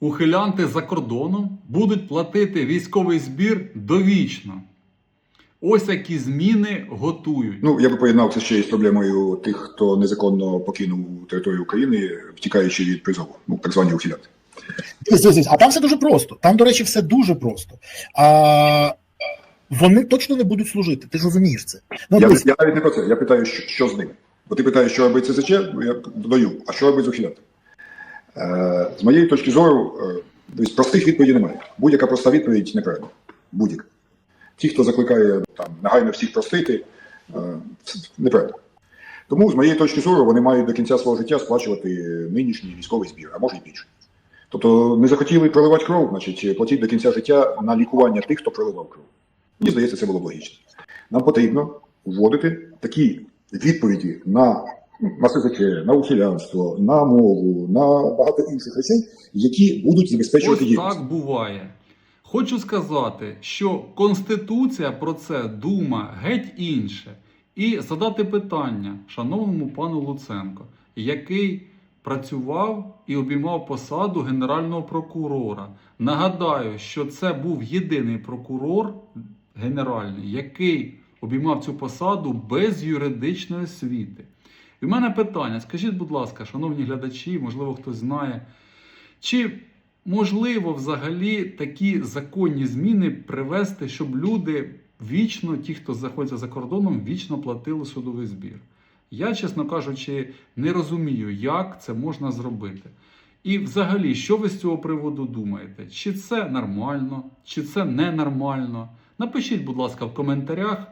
ухилянти за кордоном будуть платити військовий збір довічно. Ось які зміни готують. Ну, я би поєднав це ще із проблемою тих, хто незаконно покинув територію України, втікаючи від призову, ну так звані ухилянти. Дивись. А там все дуже просто. Там, до речі, все дуже просто. А, вони точно не будуть служити. Ти ж розумієш це. Ну, Я, я навіть не про це. Я питаю, що, що з ними. Бо ти питаєш, що робить ЦЗЧ, ну, я додаю, а що робить з ухилянтами? Е, з моєї точки зору, е, простих відповідей немає. Будь-яка проста відповідь неправильна. Будь-яка. Ті, хто закликає там, негайно всіх простити, е, неправильно. Тому, з моєї точки зору, вони мають до кінця свого життя сплачувати нинішній військовий збір, а може й більше. Тобто не захотіли проливати кров, значить платіть до кінця життя на лікування тих, хто проливав кров. Мені здається, це було б логічно. Нам потрібно вводити такі відповіді на, на СЗЧ, на ухилянство, на мову, на багато інших речей, які будуть забезпечувати Ось так буває. Хочу сказати, що Конституція про це дума геть інше. І задати питання шановному пану Луценко, який працював і обіймав посаду генерального прокурора. Нагадаю, що це був єдиний прокурор генеральний, який обіймав цю посаду без юридичної освіти. І в мене питання: скажіть, будь ласка, шановні глядачі, можливо, хтось знає, чи можливо взагалі такі законні зміни привести, щоб люди вічно, ті, хто знаходиться за кордоном, вічно платили судовий збір? Я, чесно кажучи, не розумію, як це можна зробити. І взагалі, що ви з цього приводу думаєте? Чи це нормально, чи це ненормально? Напишіть, будь ласка, в коментарях.